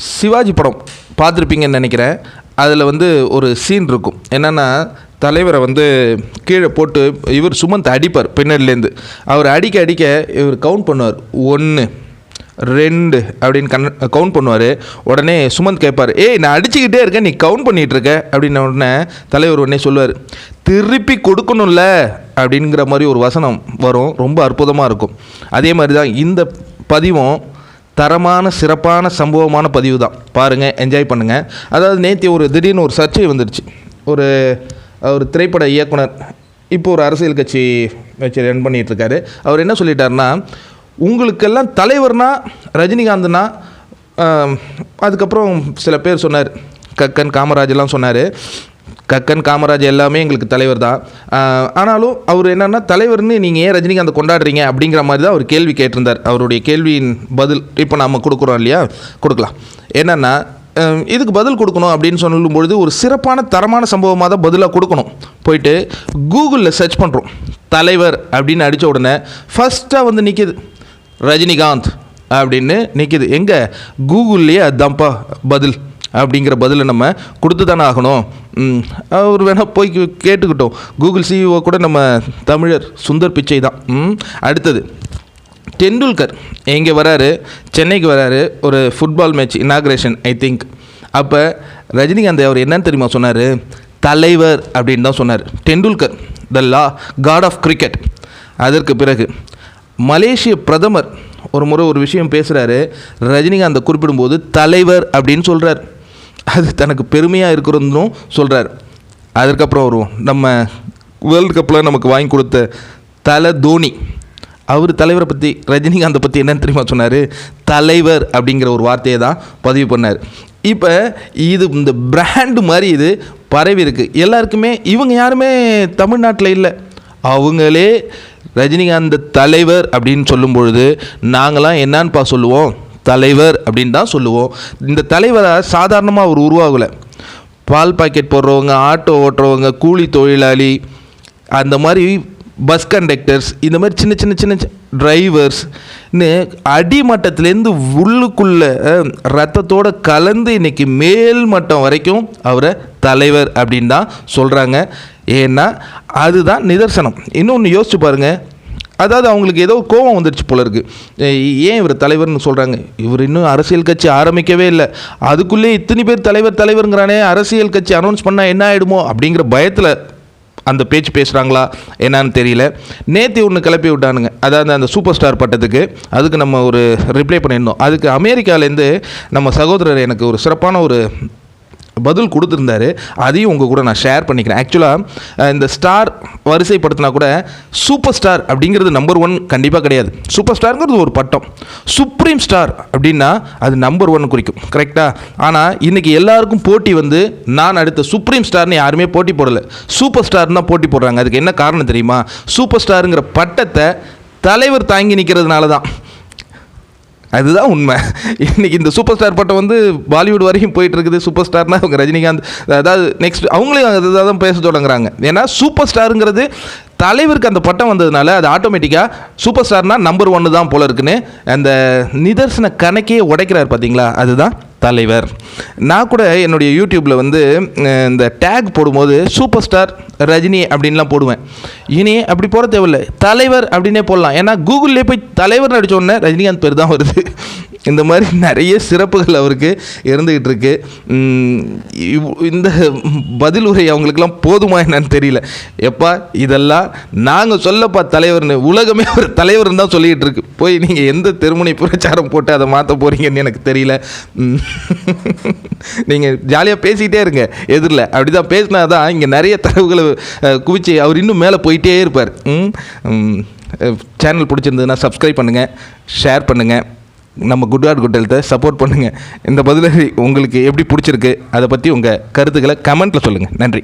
சிவாஜி படம் பார்த்துருப்பீங்கன்னு நினைக்கிறேன். அதில் வந்து ஒரு சீன் இருக்கும். என்னென்னா தலைவரை வந்து கீழே போட்டு இவர் சுமந்த் அடிப்பார் பின்னாடிலேருந்து அவர் அடிக்க அடிக்க இவர் கவுண்ட் பண்ணுவார். ஒன்று ரெண்டு அப்படின்னு கண் கவுண்ட் பண்ணுவார். உடனே சுமந்த் கேட்பார் ஏய் நான் அடிச்சுக்கிட்டே இருக்கேன் நீ கவுண்ட் பண்ணிகிட்டு இருக்க. அப்படின்ன உடனே தலைவர் உடனே சொல்லுவார் திருப்பி கொடுக்கணும்ல அப்படிங்கிற மாதிரி ஒரு வசனம் வரும். ரொம்ப அற்புதமாக இருக்கும். அதே மாதிரி தான் இந்த பதிவும் தரமான சிறப்பான சம்பவமான பதிவு தான் பாருங்கள் என்ஜாய் பண்ணுங்கள் அதாவது நேற்று ஒரு திடீர்னு ஒரு சர்ச்சை வந்துடுச்சு ஒரு ஒரு திரைப்பட இயக்குனர் இப்போ ஒரு அரசியல் கட்சி வச்சு ரன் பண்ணிகிட்ருக்காரு அவர் என்ன சொல்லிட்டாருன்னா உங்களுக்கெல்லாம் தலைவர்னா ரஜினிகாந்த்னா அதுக்கப்புறம் சில பேர் சொன்னார். கக்கன் காமராஜெல்லாம் சொன்னார். கக்கன் காமராஜ் எல்லாமே எங்களுக்கு தலைவர் தான். ஆனாலும் அவர் என்னென்னா தலைவர்னு நீங்கள் ஏன் ரஜினிகாந்த் கொண்டாடுறீங்க? அப்படிங்கிற மாதிரி தான் அவர் கேள்வி கேட்டிருந்தார். அவருடைய கேள்வியின் பதில் இப்போ நம்ம கொடுக்குறோம் இல்லையா? கொடுக்கலாம். என்னென்னா இதுக்கு பதில் கொடுக்கணும் அப்படின்னு சொல்லும் பொழுது ஒரு சிறப்பான தரமான சம்பவமாக தான் பதிலாக கொடுக்கணும். போயிட்டு கூகுளில் சர்ச் பண்ணுறோம் தலைவர் அப்படின்னு அடித்த உடனே ஃபஸ்ட்டாக வந்து நிற்கிது ரஜினிகாந்த் அப்படின்னு நிற்கிது எங்கே? கூகுள்லேயே அதுதான்ப்பா பதில். அப்படிங்கிற பதிலை நம்ம கொடுத்து தானே ஆகணும் அவர் வேணால் போய் கேட்டுக்கிட்டோம். கூகுள் சிஇஓ கூட நம்ம தமிழர் சுந்தர் பிச்சை தான். அடுத்தது. டெண்டுல்கர் எங்கே வராரு? சென்னைக்கு வராரு. ஒரு football match inauguration I think அப்போ ரஜினிகாந்த் அவர் என்னன்னு தெரியுமா சொன்னார்? தலைவர் அப்படின்னு தான் சொன்னார். Tendulkar the lord god of cricket அதற்கு பிறகு மலேசிய பிரதமர் ஒரு முறை ஒரு விஷயம் பேசுகிறாரு ரஜினிகாந்தை குறிப்பிடும்போது தலைவர் அப்படின்னு சொல்கிறார் அது தனக்கு பெருமையாக இருக்கிறதும் சொல்கிறார் அதுக்கப்புறம் வருவோம். நம்ம வேர்ல்டு கப்பில் நமக்கு வாங்கி கொடுத்த தலை தோனி. அவர் தலைவரை பற்றி ரஜினிகாந்தை பற்றி என்னன்னு தெரியுமா சொன்னார்? தலைவர் அப்படிங்கிற ஒரு வார்த்தையை தான் பதிவு பண்ணார். இப்போ இது இந்த பிராண்டு மாதிரி இது பரவி இருக்குது எல்லாருக்குமே இவங்க யாருமே தமிழ்நாட்டில் இல்லை. அவங்களே ரஜினிகாந்த் தலைவர் அப்படின்னு சொல்லும் பொழுது நாங்களாம் என்னன்னுப்பா சொல்லுவோம்? தலைவர் அப்படின்னு தான் சொல்லுவோம். இந்த தலைவரை சாதாரணமாக அவர் உருவாகலை. பால் பாக்கெட் போடுறவங்க ஆட்டோ ஓட்டுறவங்க கூலி தொழிலாளி அந்த மாதிரி பஸ் கண்டக்டர்ஸ் இந்த மாதிரி சின்ன சின்ன சின்ன டிரைவர்ஸ்னு அடிமட்டத்துலேருந்து உள்ளுக்குள்ளே ரத்தத்தோடு கலந்து இன்னைக்கு மேல் மட்டம் வரைக்கும் அவரை தலைவர் அப்படின்னு தான் சொல்கிறாங்க ஏன்னா அதுதான் நிதர்சனம். இன்னொன்று யோசிச்சு பாருங்கள் அதாவது அவங்களுக்கு ஏதோ கோபம் வந்துடுச்சு போல இருக்கு. ஏன் இவர் தலைவர்னு சொல்கிறாங்க இவர் இன்னும் அரசியல் கட்சி ஆரம்பிக்கவே இல்லை. அதுக்குள்ளே இத்தனை பேர் தலைவர் தலைவருங்கிறானே அரசியல் கட்சி அனௌன்ஸ் பண்ணால் என்ன ஆகிடுமோ அப்படிங்கிற பயத்தில் அந்த பேச்சு பேசுகிறாங்களா என்னன்னு தெரியல. நேற்று ஒன்று கிளப்பி விட்டானுங்க. அதாவது அந்த சூப்பர் ஸ்டார் பட்டத்துக்கு அதுக்கு நம்ம ஒரு ரிப்ளை பண்ணியிருந்தோம். அதுக்கு அமெரிக்காலேருந்து நம்ம சகோதரர் எனக்கு ஒரு சிறப்பான ஒரு பதில் கொடுத்துருந்தாரு. அதையும் உங்கள் கூட நான் ஷேர் பண்ணிக்கிறேன். ஆக்சுவலாக இந்த ஸ்டார் வரிசைப்படுத்தினா கூட சூப்பர் ஸ்டார் அப்படிங்கிறது நம்பர் ஒன் கண்டிப்பாக கிடையாது. சூப்பர் ஸ்டாருங்கிறது ஒரு பட்டம். சுப்ரீம் ஸ்டார் அப்படின்னா அது நம்பர் ஒன் குறிக்கும். கரெக்டாக ஆனால் இன்றைக்கி எல்லாருக்கும் போட்டி வந்து நான் அடுத்த சுப்ரீம் ஸ்டார்னு யாருமே போட்டி போடலை. சூப்பர் ஸ்டார் தான் போட்டி போடுறாங்க. அதுக்கு என்ன காரணம் தெரியுமா? சூப்பர் ஸ்டாருங்கிற பட்டத்தை தலைவர் தாங்கி நிற்கிறதுனால தான் அதுதான் உண்மை. இன்றைக்கி இந்த சூப்பர் ஸ்டார் பட்டம் வந்து பாலிவுட் வரைக்கும் போயிட்டு இருக்குது சூப்பர் ஸ்டார்னா அவங்க ரஜினிகாந்த் அதாவது நெக்ஸ்ட் அவங்களே அதை தான் பேச தொடங்குறாங்க. ஏன்னா சூப்பர் ஸ்டாருங்கிறது தலைவருக்கு அந்த பட்டம் வந்ததுனால அது ஆட்டோமேட்டிக்காக சூப்பர் ஸ்டார்னால் நம்பர் ஒன்று தான் போல இருக்குன்னு அந்த நிதர்சன கணக்கே உடைக்கிறார் பார்த்தீங்களா அதுதான் தலைவர். நான் கூட என்னுடைய யூடியூப்பில் வந்து இந்த டேக் போடும்போது சூப்பர் ஸ்டார் ரஜினி அப்படின்லாம் போடுவேன். இனி அப்படி போட தேவையில்லை. தலைவர் அப்படின்னே போடலாம். ஏன்னா கூகுள்லேயே போய் தலைவர்னு அடிச்ச உடனே ரஜினிகாந்த் பேர் தான் வருது. இந்த மாதிரி நிறைய சிறப்புகள் அவருக்கு இருந்துக்கிட்டு இருக்கு. இந்த பதில் உரை அவங்களுக்கெல்லாம் போதுமா என்னன்னு தெரியல. எப்பா இதெல்லாம் நாங்கள் சொல்லப்பா தலைவர்னு உலகமே ஒரு தலைவர்னு தான் சொல்லிக்கிட்டு இருக்கு. போய் நீங்கள் எந்த தெருமுனை பிரச்சாரம் போட்டு அதை மாற்ற போகிறீங்கன்னு எனக்கு தெரியல. நீங்கள் ஜாலியாக பேசிக்கிட்டே இருங்க எதிரில். அப்படி தான் பேசினா தான் இங்கே நிறைய தரவுகளை குவிச்சு அவர் இன்னும் மேலே போயிட்டே இருப்பார். சேனல் பிடிச்சிருந்ததுன்னா சப்ஸ்கிரைப் பண்ணுங்கள் ஷேர் பண்ணுங்கள் நம்ம குட் ஹார்ட் குட் ஹெல்த்தை சப்போர்ட் பண்ணுங்கள் இந்த பதிலறி உங்களுக்கு எப்படி பிடிச்சிருக்கு அதை பற்றி உங்கள் கருத்துக்களை கமெண்ட்டில் சொல்லுங்கள் நன்றி.